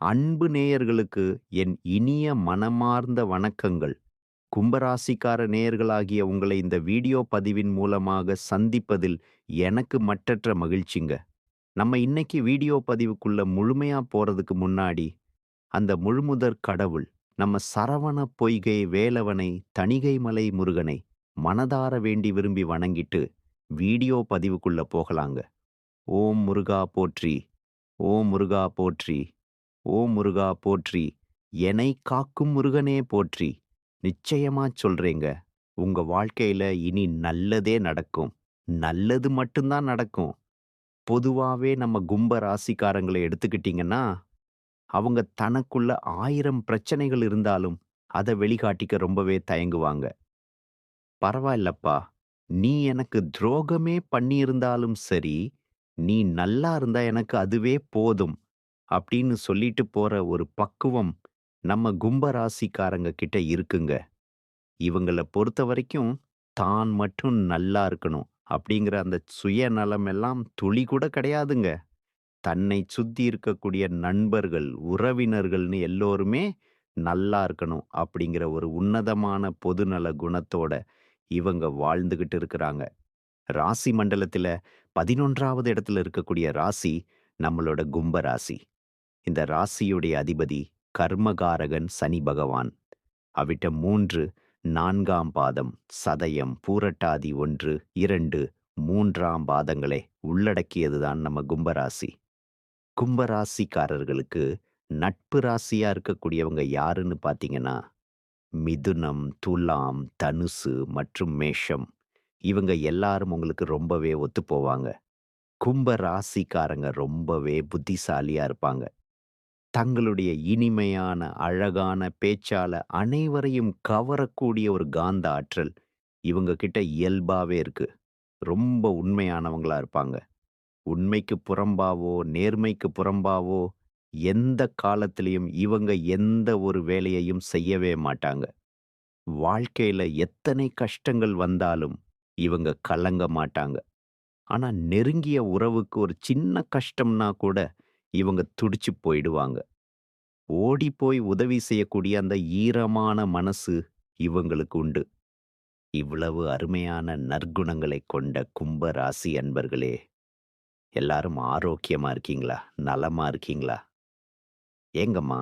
அன்பு நேயர்களுக்கு என் இனிய மனமார்ந்த வணக்கங்கள். கும்பராசிக்கார நேயர்களாகிய உங்களை இந்த வீடியோ பதிவின் மூலமாக சந்திப்பதில் எனக்கு மட்டற்ற மகிழ்ச்சிங்க. நம்ம இன்னைக்கு வீடியோ பதிவுக்குள்ள முழுமையா போறதுக்கு முன்னாடி, அந்த முழுமுதற் கடவுள், நம்ம சரவண பொய்கை வேலவனை, தணிகைமலை முருகனை மனதார வேண்டி விரும்பி வணங்கிட்டு, வீடியோ பதிவுக்குள்ள போகலாங்க. ஓம் முருகா போற்றி! ஓம் முருகா போற்றி! ஓ முருகா போற்றி! என்னை காக்கும் முருகனே போற்றி! நிச்சயமா சொல்றேங்க. உங்க வாழ்க்கையில இனி நல்லதே நடக்கும். நல்லது மட்டும் தான் நடக்கும். பொதுவாவே நம்ம கும்ப ராசிக்காரங்கள எடுத்துக்கிட்டீங்கன்னா, அவங்க தனக்குள்ள ஆயிரம் பிரச்சனைகள் இருந்தாலும், அத வெளிக்காட்டிக்க ரொம்பவே தயங்குவாங்க. "பரவாயில்லப்பா, நீ எனக்கு துரோகமே பண்ணியிருந்தாலும் சரி, நீ நல்லா இருந்தா எனக்கு அதுவே போதும்." அப்படின்னு சொல்லிட்டு போற ஒரு பக்குவம் நம்ம கும்ப ராசிக்காரங்க கிட்ட இருக்குங்க. இவங்கள பொறுத்தவரைக்கும், தான் மட்டும் நல்லா இருக்கணும் அப்படிங்கிற அந்த சுயநலம் எல்லாம் துளி கூட கிடையாதுங்க. தன்னை சுத்தி இருக்கக்கூடிய நண்பர்கள், உறவினர்கள்னு எல்லோருமே நல்லா இருக்கணும் அப்படிங்கிற ஒரு உன்னதமான பொதுநல குணத்தோட இவங்க வாழ்ந்துகிட்டு இருக்கிறாங்க. ராசி மண்டலத்தில் பதினொன்றாவது இடத்துல இருக்கக்கூடிய ராசி நம்மளோட கும்ப ராசி. இந்த ராசியுடைய அதிபதி கர்மகாரகன் சனி பகவான். அவிட்ட மூன்று நான்காம் பாதம், சதயம், பூரட்டாதி 1, 2, 3ஆம் பாதங்களை உள்ளடக்கியதுதான் நம்ம கும்பராசி. கும்பராசிக்காரர்களுக்கு நட்பு ராசியா இருக்கக்கூடியவங்க யாருன்னு பார்த்தீங்கன்னா, மிதுனம், துலாம், தனுசு மற்றும் மேஷம். இவங்க எல்லாரும் உங்களுக்கு ரொம்பவே ஒத்துப்போவாங்க. கும்ப ராசிக்காரங்க ரொம்பவே புத்திசாலியா இருப்பாங்க. தங்களுடைய இனிமையான, அழகான பேச்சால அனைவரையும் கவரக்கூடிய ஒரு காந்த ஆற்றல் இவங்க கிட்ட இயல்பாவே இருக்கு. ரொம்ப உண்மையானவங்களா இருப்பாங்க. உண்மைக்கு புறம்பாவோ, நேர்மைக்கு புறம்பாவோ எந்த காலத்திலயும் இவங்க எந்த ஒரு வேலையையும் செய்யவே மாட்டாங்க. வாழ்க்கையில எத்தனை கஷ்டங்கள் வந்தாலும் இவங்க கலங்க மாட்டாங்க. ஆனா நெருங்கிய உறவுக்கு ஒரு சின்ன கஷ்டம்னா கூட இவங்க துடிச்சு போயிடுவாங்க. ஓடிப்போய் உதவி செய்யக்கூடிய அந்த ஈரமான மனசு இவங்களுக்கு உண்டு. இவ்வளவு அருமையான நற்குணங்களைக் கொண்ட கும்ப ராசி அன்பர்களே! எல்லாரும் ஆரோக்கியமா இருக்கீங்களா? நலமா இருக்கீங்களா? ஏங்கம்மா,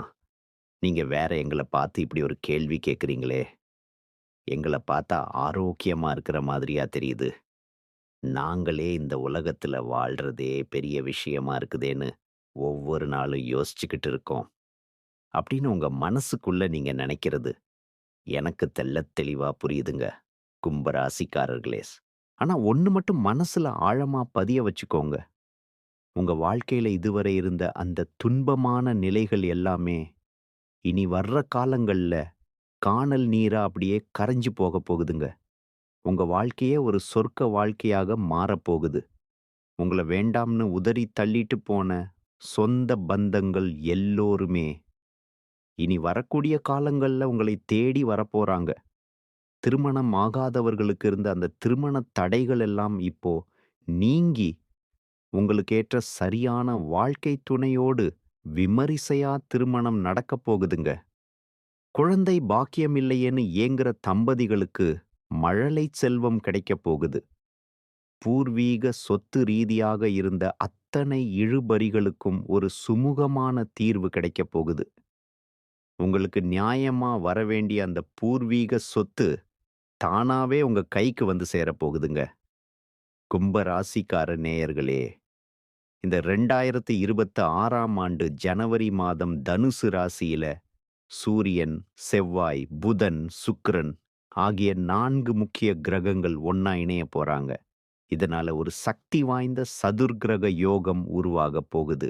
நீங்க வேற எங்கள பார்த்து இப்படி ஒரு கேள்வி கேட்குறீங்களே எங்கள பார்த்தா ஆரோக்கியமா இருக்கிற மாதிரியா தெரியுது? நாங்களே இந்த உலகத்துல வாழ்றதே பெரிய விஷயமா இருக்குதேன்னு ஒவ்வொரு நாளும் யோசிச்சுக்கிட்டு இருக்கோம். அப்படின்னு உங்க மனசுக்குள்ள நீங்க நினைக்கிறது எனக்கு தெல்ல தெளிவா புரியுதுங்க. கும்பராசிக்காரர்களேஸ் ஆனா ஒன்று மட்டும் மனசுல ஆழமா பதிய வச்சுக்கோங்க. உங்க வாழ்க்கையில இதுவரை இருந்த அந்த துன்பமான நிலைகள் எல்லாமே, இனி வர்ற காலங்கள்ல கானல் நீரா அப்படியே கரைஞ்சு போகப் போகுதுங்க. உங்க வாழ்க்கையே ஒரு சொர்க்க வாழ்க்கையாக மாறப்போகுது. உங்கள வேண்டாம்னு உதறி தள்ளிட்டு போன சொந்த பந்தங்கள் எல்லோருமே, இனி வரக்கூடிய காலங்கள்ல உங்களை தேடி வரப்போறாங்க. திருமணம் ஆகாதவர்களுக்கு இருந்த அந்த திருமண தடைகள் எல்லாம் இப்போ நீங்கி, உங்களுக்கேற்ற சரியான வாழ்க்கை துணையோடு விமரிசையா திருமணம் நடக்கப் போகுதுங்க. குழந்தை பாக்கியமில்லையேன்னு ஏங்குற தம்பதிகளுக்கு மழலைச் செல்வம் கிடைக்கப் போகுது. பூர்வீக சொத்து ரீதியாக இருந்த அத்தனை இழுபறிகளுக்கும் ஒரு சுமூகமான தீர்வு கிடைக்கப் போகுது. உங்களுக்கு நியாயமா வரவேண்டிய அந்த பூர்வீக சொத்து, தானாவே உங்க கைக்கு வந்து சேரப்போகுதுங்க கும்ப ராசிக்கார நேயர்களே! இந்த 2026ஆம் ஆண்டு ஜனவரி மாதம் தனுசு ராசியில சூரியன், செவ்வாய், புதன், சுக்கிரன் ஆகிய நான்கு முக்கிய கிரகங்கள் ஒன்னா இணையப் போறாங்க. இதனால ஒரு சக்தி வாய்ந்த சதுர்கிரக யோகம் உருவாகப் போகுது.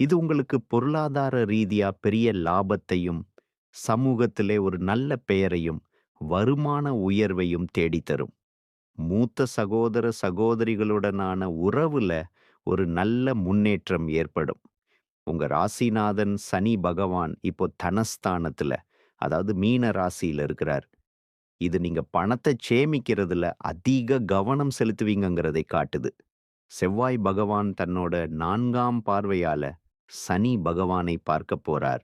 இது உங்களுக்கு பொருளாதார ரீதியா பெரிய லாபத்தையும், சமூகத்திலே ஒரு நல்ல பெயரையும், வருமான உயர்வையும் தேடித் தரும். மூத்த சகோதர, சகோதரிகளுடனான உறவுல ஒரு நல்ல முன்னேற்றம் ஏற்படும். உங்க ராசிநாதன் சனி பகவான் இப்போ தனஸ்தானத்துல, அதாவது மீன ராசியில இருக்கிறார். இது நீங்க பணத்தை சேமிக்கிறதுல அதிக கவனம் செலுத்துவீங்கங்கிறதை காட்டுது. செவ்வாய் பகவான் தன்னோட நான்காம் பார்வையால சனி பகவானை பார்க்க போறார்.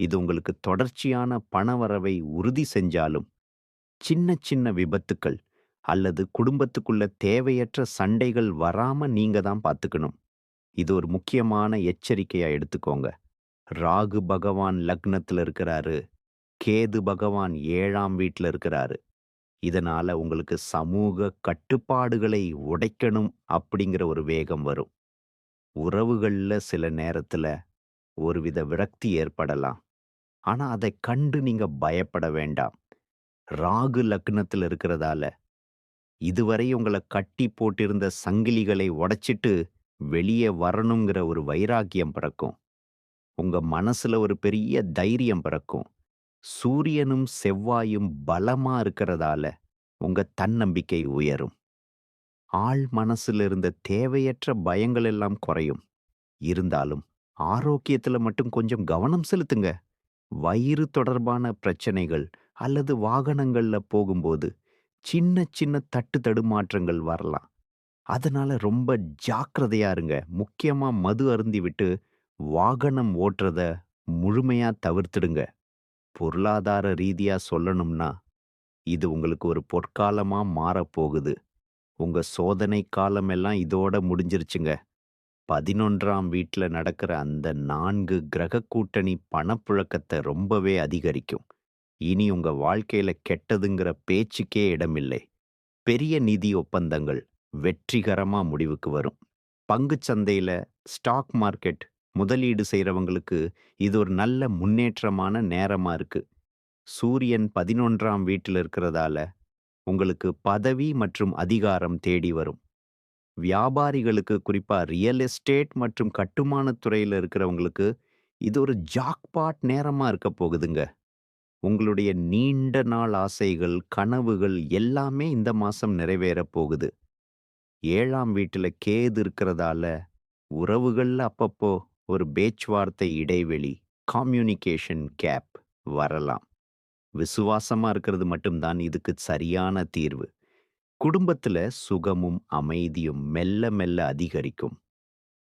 இது உங்களுக்கு தொடர்ச்சியான பணவரவை உறுதி செஞ்சாலும், சின்ன சின்ன விபத்துக்கள் அல்லது குடும்பத்துக்குள்ள தேவையற்ற சண்டைகள் வராம நீங்க தான் பார்த்துக்கணும். இது ஒரு முக்கியமான எச்சரிக்கையா எடுத்துக்கோங்க. ராகு பகவான் லக்னத்துல இருக்கிறாரு. கேது பகவான் ஏழாம் வீட்டில் இருக்கிறாரு. இதனால உங்களுக்கு சமூக கட்டுப்பாடுகளை உடைக்கணும் அப்படிங்கிற ஒரு வேகம் வரும். உறவுகள்ல சில நேரத்துல ஒருவித விரக்தி ஏற்படலாம். ஆனா அதை கண்டு நீங்க பயப்பட வேண்டாம். ராகு லக்னத்துல இருக்கிறதால, இதுவரை உங்கள கட்டி போட்டிருந்த சங்கிலிகளை உடைச்சிட்டு வெளியே வரணுங்கிற ஒரு வைராக்கியம் பிறக்கும். உங்க மனசுல ஒரு பெரிய தைரியம் பிறக்கும். சூரியனும் செவ்வாயும் பலமா இருக்கிறதால, உங்க தன்னம்பிக்கை உயரும். ஆள் மனசுல இருந்த தேவையற்ற பயங்கள் எல்லாம் குறையும். இருந்தாலும், ஆரோக்கியத்துல மட்டும் கொஞ்சம் கவனம் செலுத்துங்க. வயிறு தொடர்பான பிரச்சனைகள் அல்லது வாகனங்கள்ல போகும்போது, சின்ன சின்ன தட்டு தடுமாற்றங்கள் வரலாம். அதனால ரொம்ப ஜாக்கிரதையா இருங்க. முக்கியமா மது அருந்திவிட்டு வாகனம் ஓட்டுறத முழுமையா தவிர்த்துடுங்க பொருளாதார ரீதியா சொல்லணும்னா, இது உங்களுக்கு ஒரு பொற்காலமா மாறப்போகுது. உங்க சோதனை காலமெல்லாம் இதோட முடிஞ்சிருச்சுங்க. பதினொன்றாம் வீட்டில் நடக்கிற அந்த நான்கு கிரக கூட்டணி பணப்புழக்கத்தை ரொம்பவே அதிகரிக்கும். இனி உங்க வாழ்க்கையில கெட்டதுங்கிற பேச்சுக்கே இடமில்லை. பெரிய நிதி ஒப்பந்தங்கள் வெற்றிகரமா முடிவுக்கு வரும். பங்குச் சந்தையில ஸ்டாக் மார்க்கெட் முதலீடு செய்கிறவங்களுக்கு இது ஒரு நல்ல முன்னேற்றமான நேரமா இருக்கு. சூரியன் பதினொன்றாம் வீட்டில் இருக்கிறதால, உங்களுக்கு பதவி மற்றும் அதிகாரம் தேடி வரும். வியாபாரிகளுக்கு குறிப்பா ரியல் எஸ்டேட் மற்றும் கட்டுமானத் துறையில இருக்கிறவங்களுக்கு, இது ஒரு ஜாக்பாட் நேரமா இருக்கப் போகுதுங்க. உங்களுடைய நீண்ட நாள் ஆசைகள், கனவுகள் எல்லாமே இந்த மாசம் நிறைவேறப் போகுது. ஏழாம் வீட்டில் கேது இருக்கிறதால, உறவுகள்ல அப்பப்போ ஒரு பேச்சுவார்த்தை இடைவெளி, கம்யூனிகேஷன் கேப் வரலாம். விசுவாசமா இருக்கிறது மட்டும் தான் இதுக்கு சரியான தீர்வு. குடும்பத்துல சுகமும், அமைதியும் மெல்ல மெல்ல அதிகரிக்கும்.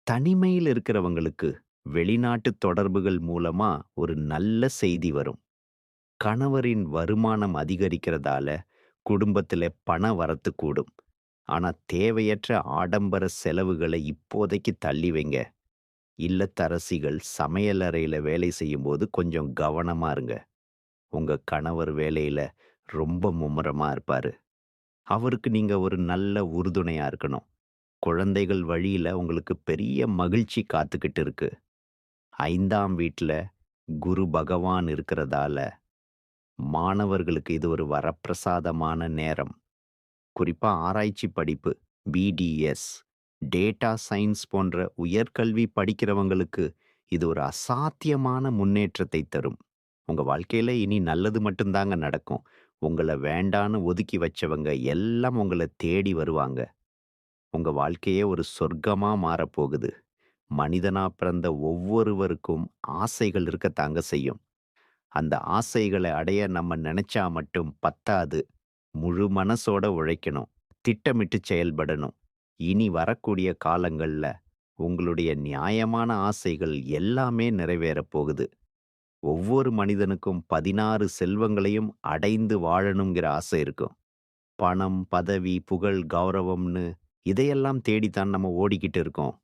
தனிமையில் இருக்கிறவங்களுக்கு வெளிநாட்டு தொடர்புகள் மூலமா ஒரு நல்ல செய்தி வரும். கணவரின் வருமானம் அதிகரிக்கிறதால, குடும்பத்தில் பண வரத்து கூடும். ஆனா தேவையற்ற ஆடம்பர செலவுகளை இப்போதைக்கு தள்ளி வைங்க. இல்லத்தரசிகள் சமையலறையில வேலை செய்யும்போது கொஞ்சம் கவனமாக இருங்க. உங்க கணவர் வேலையில ரொம்ப மும்முரமா இருப்பாரு. அவருக்கு நீங்க ஒரு நல்ல உறுதுணையா இருக்கணும். குழந்தைகள் வழியில உங்களுக்கு பெரிய மகிழ்ச்சி காத்துக்கிட்டு இருக்கு. ஐந்தாம் வீட்டில் குரு பகவான் இருக்கிறதால, மாணவர்களுக்கு இது ஒரு வரப்பிரசாதமான நேரம். குறிப்பா ஆராய்ச்சி படிப்பு, பிடிஎஸ், டேட்டா சயின்ஸ் போன்ற உயர்கல்வி படிக்கிறவங்களுக்கு இது ஒரு அசாத்தியமான முன்னேற்றத்தை தரும். உங்க வாழ்க்கையில இனி நல்லது மட்டும் தாங்க நடக்கும். உங்கள வேண்டான்னு ஒதுக்கி வச்சவங்க எல்லாம் உங்கள தேடி வருவாங்க. உங்க வாழ்க்கையே ஒரு சொர்க்கமா மாறப்போகுது. மனிதனா பிறந்த ஒவ்வொருவருக்கும் ஆசைகள் இருக்கத்தாங்க செய்யும். அந்த ஆசைகளை அடைய நம்ம நினைச்சா மட்டும் பத்தாது. முழு மனசோட உழைக்கணும். திட்டமிட்டு செயல்படணும். இனி வரக்கூடிய காலங்கள்ல உங்களுடைய நியாயமான ஆசைகள் எல்லாமே நிறைவேறப் போகுது. ஒவ்வொரு மனிதனுக்கும் 16 செல்வங்களையும் அடைந்து வாழணுங்கிற ஆசை இருக்கும். பணம், பதவி, புகழ், கௌரவம்னு இதையெல்லாம் தேடித்தான் நம்ம ஓடிக்கிட்டு இருக்கோம்.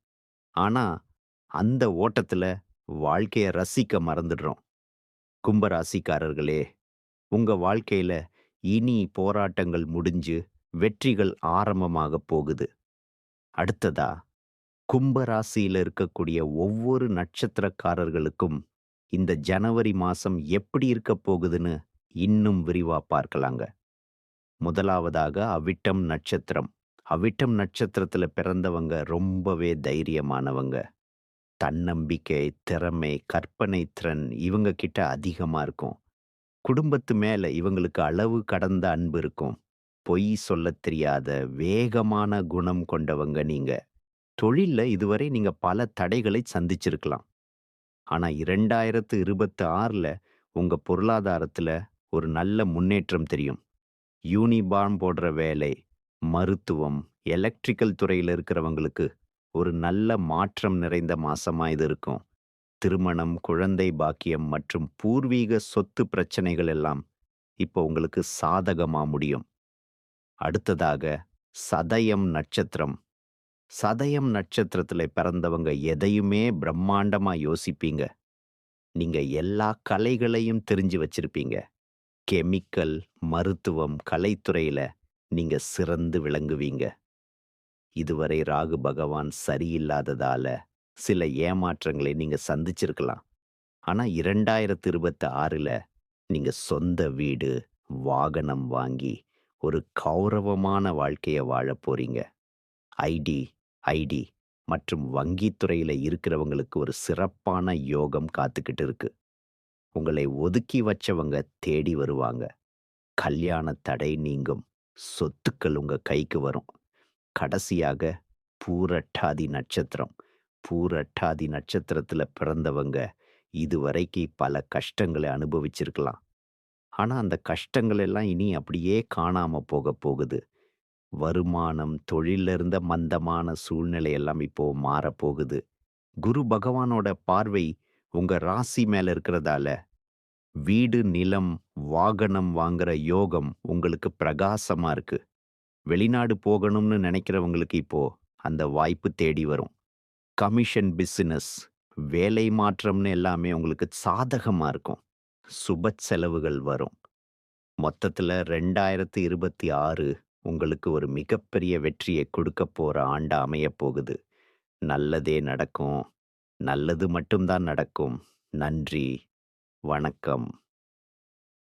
ஆனா, அந்த ஓட்டத்துல வாழ்க்கைய ரசிக்க மறந்துடுறோம். கும்பராசிக்காரர்களே உங்கள் உங்க வாழ்க்கையில இனி போராட்டங்கள் முடிஞ்சு வெற்றிகள் ஆரம்பமாகப் போகுது. அடுத்ததா, கும்பராசியில் இருக்கக்கூடிய ஒவ்வொரு நட்சத்திரக்காரர்களுக்கும் இந்த ஜனவரி மாசம் எப்படி இருக்க போகுதுன்னு இன்னும் விரிவா பார்க்கலாங்க. முதலாவதாக அவிட்டம் நட்சத்திரம். அவிட்டம் நட்சத்திரத்துல பிறந்தவங்க ரொம்பவே தைரியமானவங்க. தன்னம்பிக்கை, திறமை, கற்பனை திறன் இவங்க கிட்ட அதிகமா இருக்கும். குடும்பத்து மேல இவங்களுக்கு அளவு கடந்த அன்பு இருக்கும். பொய் சொல்லத் தெரியாத வேகமான குணம் கொண்டவங்க நீங்க. தொழில்ல இதுவரை நீங்க பல தடைகளை சந்திச்சிருக்கலாம். ஆனா 2026ல உங்க பொருளாதாரத்துல ஒரு நல்ல முன்னேற்றம் தெரியும். யூனிபார்ம் போடுற வேலை, மருத்துவம், எலக்ட்ரிக்கல் துறையில இருக்கிறவங்களுக்கு ஒரு நல்ல மாற்றம் நிறைந்த மாசமா இது இருக்கும். திருமணம், குழந்தை பாக்கியம் மற்றும் பூர்வீக சொத்து பிரச்சனைகள் எல்லாம் இப்போ உங்களுக்கு சாதகமா முடியும். அடுத்ததாக சதயம் நட்சத்திரம். சதயம் நட்சத்திரத்தில் பிறந்தவங்க எதையுமே பிரம்மாண்டமா யோசிப்பீங்க. நீங்க எல்லா கலைகளையும் தெரிஞ்சு வச்சிருப்பீங்க. கெமிக்கல், மருத்துவம், கலைத்துறையில நீங்க சிறந்து விளங்குவீங்க. இதுவரை ராகு பகவான் சரியில்லாததால சில ஏமாற்றங்களை நீங்க சந்திச்சிருக்கலாம். ஆனா 2026ல நீங்க சொந்த வீடு, வாகனம் வாங்கி ஒரு கௌரவமான வாழ்க்கைய வாழப் போறீங்க. ஐடி, ஐடி மற்றும் வங்கித்துறையில் இருக்கிறவங்களுக்கு ஒரு சிறப்பான யோகம் காத்துக்கிட்டு இருக்கு. உங்களை ஒதுக்கி வச்சவங்க தேடி வருவாங்க. கல்யாண தடை நீங்கும். சொத்துக்கள் உங்க கைக்கு வரும். கடைசியாக பூரட்டாதி நட்சத்திரம். பூரட்டாதி நட்சத்திரத்தில் பிறந்தவங்க இதுவரைக்கு பல கஷ்டங்களை அனுபவிச்சிருக்கலாம். ஆனா அந்த கஷ்டங்கள் எல்லாம் இனி அப்படியே காணாம போகப் போகுது. வருமானம், தொழில்ல இருந்த மந்தமான சூழ்நிலை எல்லாம் இப்போ மாறப்போகுது. குரு பகவானோட பார்வை உங்க ராசி மேல இருக்கிறதால, வீடு, நிலம், வாகனம் வாங்குற யோகம் உங்களுக்கு பிரகாசமா இருக்கு. வெளிநாடு போகணும்னு நினைக்கிறவங்களுக்கு இப்போ அந்த வாய்ப்பு தேடி வரும். கமிஷன் பிசினஸ், வேலை மாற்றம்னு எல்லாமே உங்களுக்கு சாதகமா இருக்கும். சுப செலவுகள் வரும். மொத்தத்துல 2026 உங்களுக்கு ஒரு மிகப்பெரிய வெற்றியை கொடுக்க போற ஆண்டு அமையப் போகுது. நல்லதே நடக்கும். நல்லது மட்டும் தான் நடக்கும். நன்றி. வணக்கம்.